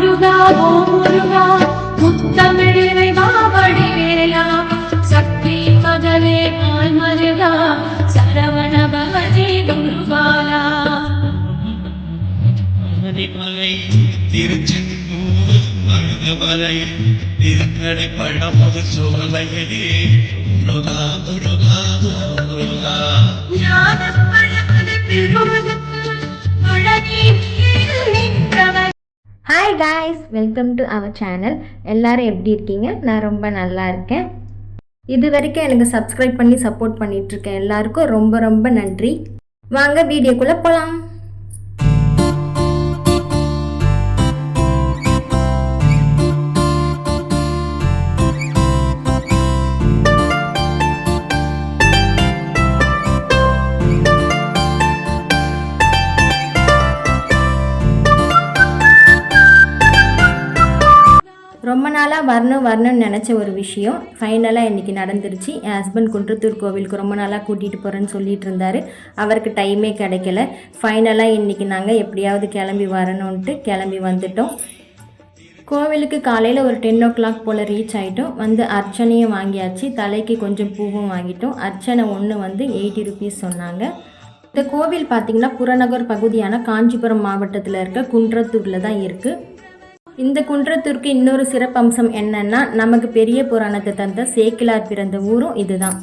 முருகா ஓ முருகா முத்தமிழினை மாவடி வேலா. சக்தி மகளே ஆள் மருகா சரவண பகதி குருபாலா. மலை திருச்செந்தூர் மருதமலை திருக்கடை பழமுது சோலையிலே Muruga. Guys welcome to our channel எல்லாரும் எப்படி இருக்கீங்க? நான் ரொம்ப நல்லா இருக்கேன். இது வரைக்கும் எனக்கு சப்ஸ்கிரைப் பண்ணி சப்போர்ட் பண்ணிட்டு இருக்கேன். எல்லாருக்கும் ரொம்ப ரொம்ப நன்றி. வாங்க வீடியோக்குள்ளே போகலாம் நாளாக வரணும் வரணும்னு நினச்ச ஒரு விஷயம். ஃபைனலாக இன்றைக்கி நடந்துருச்சு. என் ஹஸ்பண்ட் குன்றத்தூர் கோவிலுக்கு ரொம்ப நாளாக கூட்டிகிட்டு போகிறேன்னு சொல்லிட்டு இருந்தார். அவருக்கு டைமே கிடைக்கல. ஃபைனலாக இன்றைக்கி நாங்கள் எப்படியாவது கிளம்பி வரணுன்ட்டு கிளம்பி வந்துட்டோம். கோவிலுக்கு காலையில் ஒரு டென் ஓ கிளாக் போல் ரீச் ஆகிட்டோம் வந்து அர்ச்சனையும் வாங்கியாச்சு. தலைக்கு கொஞ்சம் பூவும் வாங்கிட்டோம். அர்ச்சனை ஒன்று வந்து எயிட்டி ருபீஸ் சொன்னாங்க. இந்த கோவில் பார்த்திங்கன்னா புறநகர் பகுதியான காஞ்சிபுரம் மாவட்டத்தில் இருக்க குன்றத்தூரில் தான் இருக்குது இந்த குன்றத்திற்கு இன்னொரு சிறப்பம்சம் என்னன்னா நமக்கு பெரிய புராணத்தை தந்த சேக்கிலார் பிறந்த ஊரும் இதுதான்.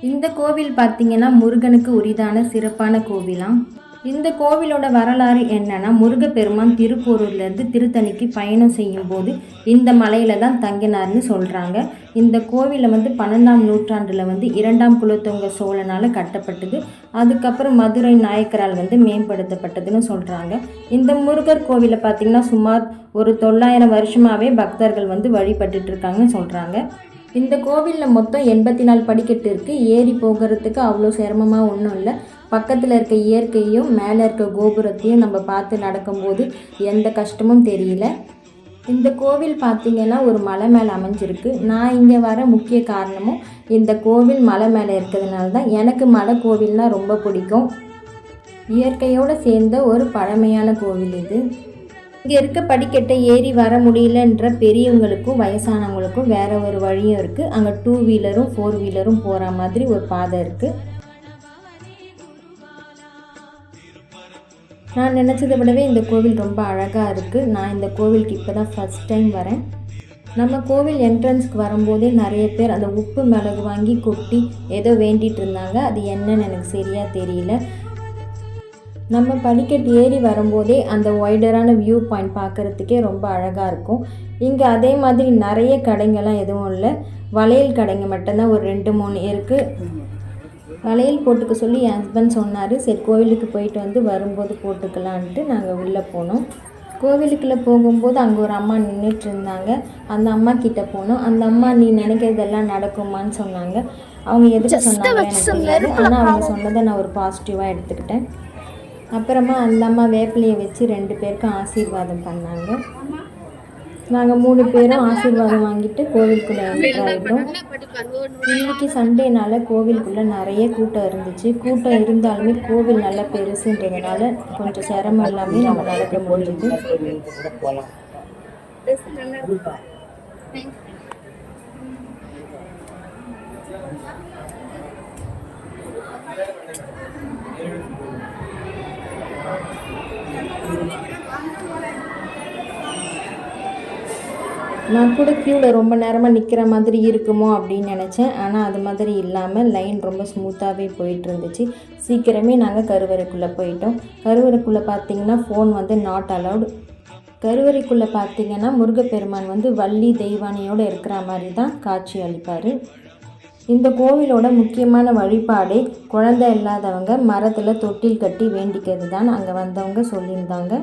இந்த கோவில் பார்த்தீங்கன்னா முருகனுக்கு உரிதான சிறப்பான கோவிலாம் இந்த கோவிலோட வரலாறு என்னன்னா முருகப்பெருமான் திருப்பூரூர்லேருந்து திருத்தணிக்கு பயணம் செய்யும் போது இந்த மலையில தான் தங்கினார்னு சொல்கிறாங்க இந்த கோவிலை வந்து பன்னெண்டாம் நூற்றாண்டில் வந்து இரண்டாம் குலத்தொங்க சோழனால் கட்டப்பட்டது. அதுக்கப்புறம் மதுரை நாயக்கரால் வந்து மேம்படுத்தப்பட்டதுன்னு சொல்கிறாங்க இந்த முருகர் கோவிலை பார்த்திங்கன்னா சுமார் ஒரு தொள்ளாயிரம் வருஷமாகவே பக்தர்கள் வந்து வழிபட்டுட்டு இருக்காங்கன்னு சொல்கிறாங்க இந்த கோவிலில் மொத்தம் எண்பத்தி நாலு படிக்கட்டு இருக்குது ஏறி போகிறதுக்கு அவ்வளோ சிரமமாக ஒன்றும் இல்லை. பக்கத்தில் இருக்க இயற்கையும் மேலே இருக்க கோபுரத்தையும் நம்ம பார்த்து நடக்கும்போது எந்த கஷ்டமும் தெரியல. இந்த கோவில் பார்த்திங்கன்னா ஒரு மலை மேலே அமைஞ்சிருக்கு. நான் இங்கே வர முக்கிய காரணமும் இந்த கோவில் மலை மேலே இருக்கிறதுனால தான் எனக்கு மலை கோவில்னால் ரொம்ப பிடிக்கும். இயற்கையோடு சேர்ந்த ஒரு பழமையான கோவில் இது. இங்கே இருக்க படிக்கட்டை ஏறி வர முடியலன்ற பெரியவங்களுக்கும் வயசானவங்களுக்கும் வேறு ஒரு வழியும் இருக்குது அங்கே டூ வீலரும் ஃபோர் வீலரும் போகிற மாதிரி ஒரு பாதை இருக்குது நான் நினச்சதை விடவே இந்த கோவில் ரொம்ப அழகாக இருக்குது நான் இந்த கோவிலுக்கு இப்போ தான் ஃபஸ்ட் டைம் வரேன். நம்ம கோவில் என்ட்ரன்ஸ்க்கு வரும்போதே நிறைய பேர் அந்த உப்பு மிளகு வாங்கி கொட்டி ஏதோ வேண்டிகிட்டு இருந்தாங்க. அது என்னன்னு எனக்கு சரியாக தெரியல. நம்ம படிக்கட்டு ஏறி வரும்போதே அந்த ஒய்டரான வியூ பாயிண்ட் பார்க்குறதுக்கே ரொம்ப அழகாக இருக்கும். இங்கே அதே மாதிரி நிறைய கடைங்கள்லாம் எதுவும் இல்லை. வளையல் கடைங்க மட்டும்தான் ஒரு ரெண்டு மூணு இருக்குது வளையல் போட்டுக்க சொல்லி என் ஹஸ்பண்ட் சொன்னார். சரி கோவிலுக்கு போயிட்டு வந்து வரும்போது போட்டுக்கலான்ட்டு நாங்கள் உள்ளே போனோம். கோவிலுக்குள்ளே போகும்போது அங்கே ஒரு அம்மா நின்றுட்டு இருந்தாங்க. அந்த அம்மா கிட்ட போனோம். அந்த அம்மா நீ நினைக்கிறதெல்லாம் நடக்குமான்னு சொன்னாங்க. அவங்க எதுக்கு சொன்னாங்க எனக்கு ஆனால் அவங்க சொன்னதை நான் ஒரு பாசிட்டிவாக எடுத்துக்கிட்டேன். அப்புறமா அந்த அம்மா வேப்பிலையை வச்சு ரெண்டு பேருக்கும் ஆசீர்வாதம் பண்ணாங்க. நாங்கள் மூணு பேரும் ஆசீர்வாதம் வாங்கிட்டு கோவிலுக்குள்ளே ஆகிட்டோம் இன்னைக்கு சண்டேனால கோவிலுக்குள்ளே நிறைய கூட்டம் இருந்துச்சு. கூட்டம் இருந்தாலுமே கோவில் நல்லா பெருசுன்றதுனால கொஞ்சம் சிரமம் இல்லாமல் நம்ம நடக்க முடியுது நான் கூட க்யூவில் ரொம்ப நேரமாக நிற்கிற மாதிரி இருக்குமோ அப்படின்னு நினச்சேன். ஆனால் அது மாதிரி இல்லாமல் லைன் ரொம்ப ஸ்மூத்தாகவே போயிட்டு இருந்துச்சு சீக்கிரமே நாங்கள் கருவறைக்குள்ளே போயிட்டோம். கருவறைக்குள்ளே பார்த்தீங்கன்னா ஃபோன் வந்து நாட் அலவுட் கருவறைக்குள்ளே பார்த்தீங்கன்னா முருகப்பெருமான் வந்து வள்ளி தெய்வானையோடு இருக்கிற மாதிரி தான் காட்சி அளிப்பார். இந்த கோவிலோட முக்கியமான வழிபாடே குழந்தை இல்லாதவங்க மரத்தில் தொட்டில் கட்டி வேண்டிக்கிறது தான் அங்கே வந்தவங்க சொல்லியிருந்தாங்க.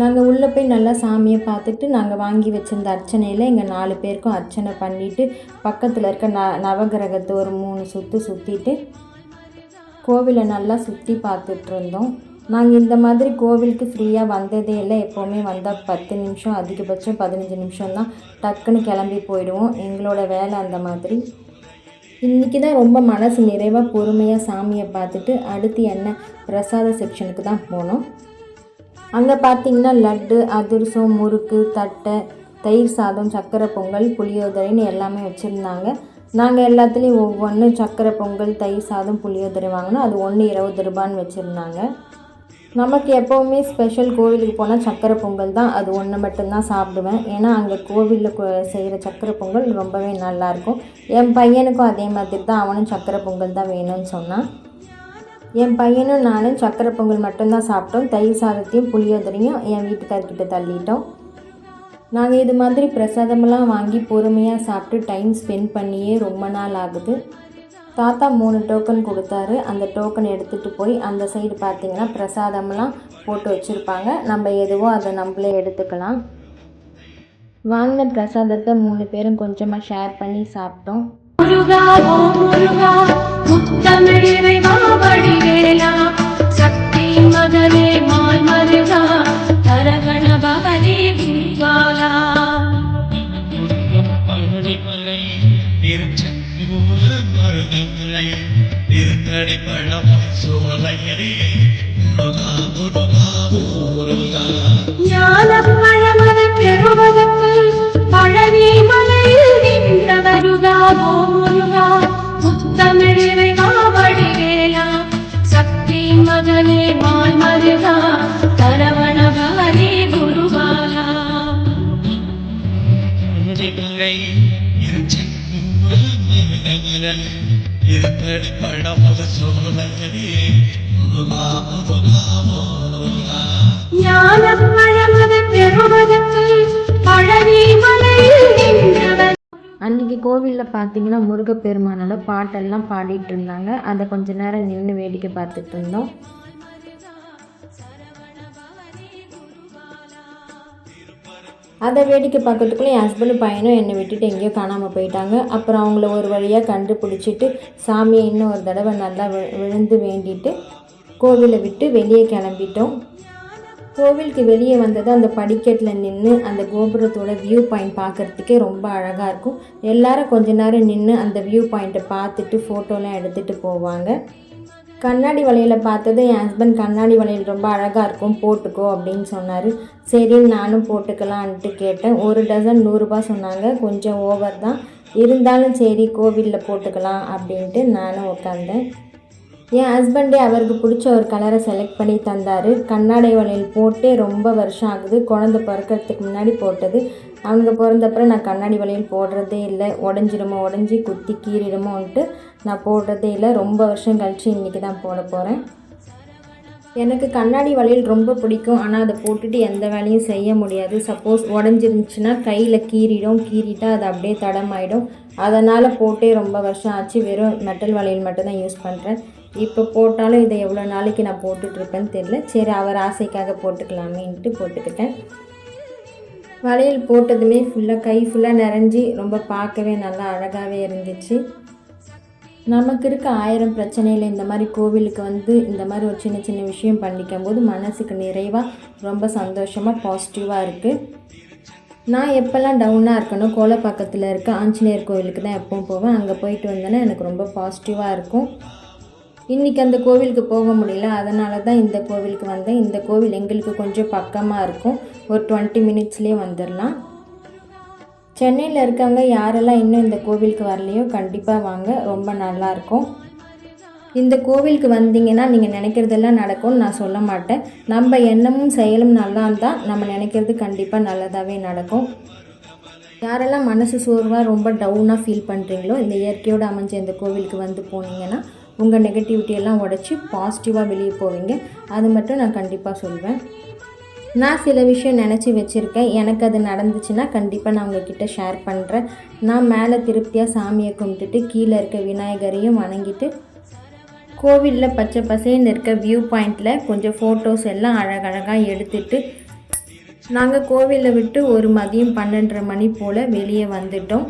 நாங்கள் உள்ளே போய் நல்லா சாமியை பார்த்துட்டு நாங்கள் வாங்கி வச்சிருந்த அர்ச்சனையில் எங்கள் நாலு பேருக்கும் அர்ச்சனை பண்ணிவிட்டு பக்கத்தில் இருக்க ந நவகிரகத்தை ஒரு மூணு சுற்று சுற்றிட்டு கோவிலை நல்லா சுற்றி பார்த்துட்டு இருந்தோம். நாங்கள் இந்த மாதிரி கோவிலுக்கு ஃப்ரீயாக வந்ததே இல்லை. எப்போவுமே வந்தால் பத்து நிமிஷம் அதிகபட்சம் பதினஞ்சு நிமிஷம் தான் டக்குன்னு கிளம்பி போயிடுவோம். எங்களோட வேலை அந்த மாதிரி. இன்றைக்கி தான் ரொம்ப மனசு நிறைவாக பொறுமையாக சாமியை பார்த்துட்டு அடுத்து என்ன பிரசாத செக்ஷனுக்கு தான் போனோம். அங்கே பார்த்தீங்கன்னா லட்டு அதிரசம் முறுக்கு தட்டை தயிர் சாதம் சக்கரை பொங்கல் புளியோதரைன்னு எல்லாமே வச்சுருந்தாங்க. நாங்கள் எல்லாத்துலேயும் ஒவ்வொன்று சக்கரை பொங்கல் தயிர் சாதம் புளியோதரை வாங்கினோம். அது ஒன்று இருபது ரூபான்னு வச்சுருந்தாங்க. நமக்கு எப்போவுமே ஸ்பெஷல் கோவிலுக்கு போனால் சக்கரை பொங்கல் தான். அது ஒன்று மட்டும்தான் சாப்பிடுவேன். ஏன்னா அங்கே கோவிலில் செய்கிற சக்கரை பொங்கல் ரொம்பவே நல்லாயிருக்கும் என் பையனுக்கும் அதே மாதிரி தான். அவனும் சக்கரை பொங்கல் தான் வேணும்னு சொன்னான். என் பையனும் நானும் சக்கரை பொங்கல் மட்டும்தான் சாப்பிட்டோம். தயிர் சாதத்தையும் புளியோதரையும் என் வீட்டுக்காரர்கிட்ட தள்ளிட்டோம். நாங்கள் இது மாதிரி பிரசாதமெல்லாம் வாங்கி பொறுமையாக சாப்பிட்டு டைம் ஸ்பெண்ட் பண்ணியே ரொம்ப நாள் ஆகுது. தாத்தா மூணு டோக்கன் கொடுத்தாரு. அந்த டோக்கன் எடுத்துகிட்டு போய் அந்த சைடு பார்த்தீங்கன்னா பிரசாதமெல்லாம் போட்டு வச்சுருப்பாங்க. நம்ம எதுவோ அதை நம்மளே எடுத்துக்கலாம். வாங்கின பிரசாதத்தை மூணு பேரும் கொஞ்சமாக ஷேர் பண்ணி சாப்பிட்டோம். முருகா ஓ முருகா முத்தமிழ் இறைவா வடிவேலா சக்தி மகனே மால் மருகா தரகண பவனே மருதமலை சோலையரே முருகா முருகா முருகா. ஞானப் பழமதை பெறுவதற்கு பழனி வருகா ஓ அன்றைக்கி கோவிலில் பார்த்திங்கன்னா முருகப்பெருமானோட பாட்டெல்லாம் பாடிட்டு இருந்தாங்க அதை கொஞ்ச நேரம் நின்று வேடிக்கை பார்த்துட்டு இருந்தோம் அதை வேடிக்கை பார்க்கறதுக்குள்ளே என் ஹஸ்பண்டும் பையனும் என்னை விட்டுட்டு எங்கேயோ காணாமல் போயிட்டாங்க. அப்புறம் அவங்கள ஒரு வழியாக கண்டுபிடிச்சிட்டு சாமியை இன்னும் ஒரு தடவை நல்லா விழுந்து வேண்டிட்டு கோவிலை விட்டு வெளியே கிளம்பிட்டோம். கோவிலுக்கு வெளியே வந்தது அந்த படிக்கட்டில் நின்று அந்த கோபுரத்தோட வியூ பாயிண்ட் பார்க்குறதுக்கே ரொம்ப அழகாக இருக்கும். எல்லாரும் கொஞ்ச நேரம் நின்று அந்த வியூ பாயிண்ட்டை பார்த்துட்டு ஃபோட்டோலாம் எடுத்துகிட்டு போவாங்க. கண்ணாடி வலையில் பார்த்தது என் ஹஸ்பண்ட் கண்ணாடி வளையல் ரொம்ப அழகாக இருக்கும் போட்டுக்கோ அப்படின்னு சொன்னார். சரின்னு நானும் போட்டுக்கலான்ட்டு கேட்டேன். ஒரு டசன் நூறுரூபா சொன்னாங்க. கொஞ்சம் ஓவர் தான். இருந்தாலும் சரி கோவிலில் போட்டுக்கலாம் அப்படின்ட்டு நானும் உட்காந்தேன் என் ஹஸ்பண்டே அவருக்கு பிடிச்ச ஒரு கலரை செலக்ட் பண்ணி தந்தார். கண்ணாடி வளையல் போட்டே ரொம்ப வருஷம் ஆகுது. குழந்த பிறக்கறதுக்கு முன்னாடி போட்டது. அவங்க பிறந்தப்பறம் நான் கண்ணாடி வளையல் போடுறதே இல்லை. உடஞ்சிருமோ உடஞ்சி குத்தி கீறிடுமோன்ட்டு நான் போடுறதே இல்லை. ரொம்ப வருஷம் கழித்து இன்றைக்கி தான் போட போகிறேன் எனக்கு கண்ணாடி வளையல் ரொம்ப பிடிக்கும். ஆனால் அதை போட்டுட்டு எந்த வேலையும் செய்ய முடியாது. சப்போஸ் உடஞ்சிருந்துச்சுன்னா கையில் கீறிடும். கீறிட்டால் அது அப்படியே தடமாயிடும். அதனால் போட்டே ரொம்ப வருஷம் ஆச்சு. வெறும் மெட்டல் வளையல் மட்டும்தான் யூஸ் பண்ணுறேன் இப்போ போட்டாலும் இதை எவ்வளோ நாளைக்கு நான் போட்டுட்ருப்பேன்னு தெரில சரி அவர் ஆசைக்காக போட்டுக்கலாமேன்ட்டு போட்டுக்கிட்டேன். வளையல் போட்டதுமே ஃபுல்லாக கை ஃபுல்லாக நிறைஞ்சி ரொம்ப பார்க்கவே நல்லா அழகாகவே இருந்துச்சு. நமக்கு இருக்க ஆயிரம் பிரச்சனையில் இந்த மாதிரி கோவிலுக்கு வந்து இந்த மாதிரி ஒரு சின்ன சின்ன விஷயம் பண்ணிக்கும் போது மனசுக்கு நிறைவாக ரொம்ப சந்தோஷமாக பாசிட்டிவாக இருக்குது நான் எப்போல்லாம் டவுனாக இருக்கனோ கோலப்பாக்கத்தில் இருக்க ஆஞ்சநேயர் கோவிலுக்கு தான் எப்பவும் போவேன். அங்கே போயிட்டு வந்தேன்னா எனக்கு ரொம்ப பாசிட்டிவாக இருக்கும். இன்றைக்கி அந்த கோவிலுக்கு போக முடியல. அதனால தான் இந்த கோவிலுக்கு வந்தேன். இந்த கோவில் எங்களுக்கு கொஞ்சம் பக்கமாக இருக்கும். ஒரு டுவெண்ட்டி மினிட்ஸ்லேயே வந்துடலாம் சென்னையில் இருக்கவங்க யாரெல்லாம் இன்னும் இந்த கோவிலுக்கு வரலையோ கண்டிப்பாக வாங்க. ரொம்ப நல்லாயிருக்கும் இந்த கோவிலுக்கு வந்தீங்கன்னா நீங்கள் நினைக்கிறதெல்லாம் நடக்கும்னு நான் சொல்ல மாட்டேன். நம்ம எண்ணமும் செயலும் நல்லா இருந்தால் நம்ம நினைக்கிறது கண்டிப்பாக நல்லதாகவே நடக்கும். யாரெல்லாம் மனசு சோர்வாக ரொம்ப டவுனாக ஃபீல் பண்ணுறீங்களோ இந்த இயற்கையோடு அமைஞ்ச இந்த கோவிலுக்கு வந்து போனீங்கன்னா உங்கள் நெகட்டிவிட்டி எல்லாம் உடச்சி பாசிட்டிவாக வெளியே போவீங்க. அது மட்டும் நான் கண்டிப்பாக சொல்வேன். நான் சில விஷயம் நினச்சி வச்சுருக்கேன். எனக்கு அது நடந்துச்சுன்னா கண்டிப்பாக நான் உங்ககிட்ட ஷேர் பண்ணுறேன் நான் மேலே திருப்தியாக சாமியை கும்பிட்டுட்டு கீழே இருக்க விநாயகரையும் வணங்கிட்டு கோவிலில் பச்சை பசேன்னு இருக்க வியூ பாயிண்டில் கொஞ்சம் ஃபோட்டோஸ் எல்லாம் அழகழகாக எடுத்துட்டு நாங்கள் கோவிலை விட்டு ஒரு மதியம் பன்னெண்டரை மணி போல் வெளியே வந்துட்டோம்.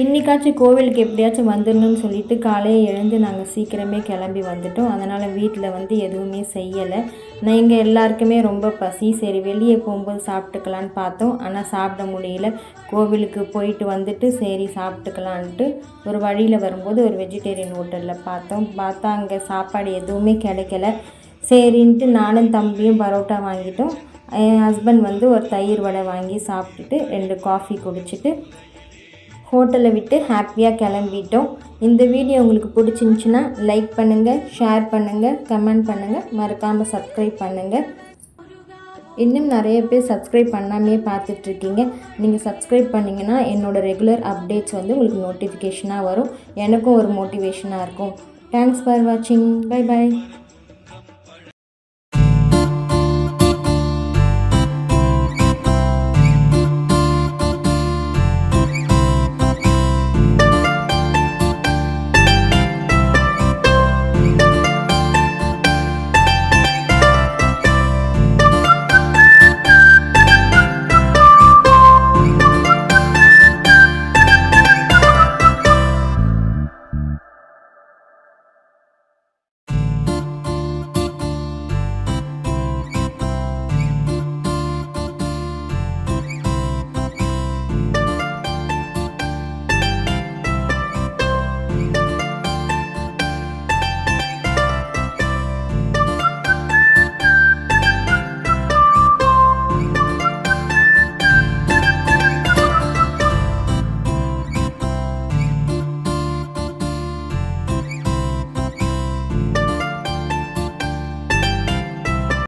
இன்றைக்காச்சும் கோவிலுக்கு எப்படியாச்சும் வந்துடணும்னு சொல்லிட்டு காலையே எழுந்து நாங்கள் சீக்கிரமே கிளம்பி வந்துட்டோம். அதனால் வீட்டில் வந்து எதுவுமே செய்யலை. நான் எங்கள் எல்லாருக்குமே ரொம்ப பசி. சரி வெளியே போகும்போது சாப்பிட்டுக்கலான்னு பார்த்தோம். ஆனால் சாப்பிட முடியல. கோவிலுக்கு போயிட்டு வந்துட்டு சரி சாப்பிட்டுக்கலான்ட்டு ஒரு வழியில் வரும்போது ஒரு வெஜிடேரியன் ஹோட்டலில் பார்த்தோம். பார்த்தா அங்கே சாப்பாடு எதுவுமே கிடைக்கல. சரின்ட்டு நானும் தம்பியும் பரோட்டா வாங்கிட்டோம். என் ஹஸ்பண்ட் வந்து ஒரு தயிர் வடை வாங்கி சாப்பிட்டுட்டு ரெண்டு காஃபி குடிச்சிட்டு ஹோட்டலை விட்டு ஹாப்பியாக கிளம்பிட்டோம். இந்த வீடியோ உங்களுக்கு பிடிச்சிருந்துச்சின்னா லைக் பண்ணுங்கள் ஷேர் பண்ணுங்கள் கமெண்ட் பண்ணுங்கள் மறக்காமல் சப்ஸ்கிரைப் பண்ணுங்கள் இன்னும் நிறைய பேர் சப்ஸ்கிரைப் பண்ணாமே பார்த்துட்ருக்கீங்க. நீங்கள் சப்ஸ்கிரைப் பண்ணிங்கன்னா என்னோடய ரெகுலர் அப்டேட்ஸ் வந்து உங்களுக்கு நோட்டிஃபிகேஷனாக வரும். எனக்கும் ஒரு மோட்டிவேஷனாக இருக்கும். தேங்க்ஸ் ஃபார் வாட்சிங் பை பை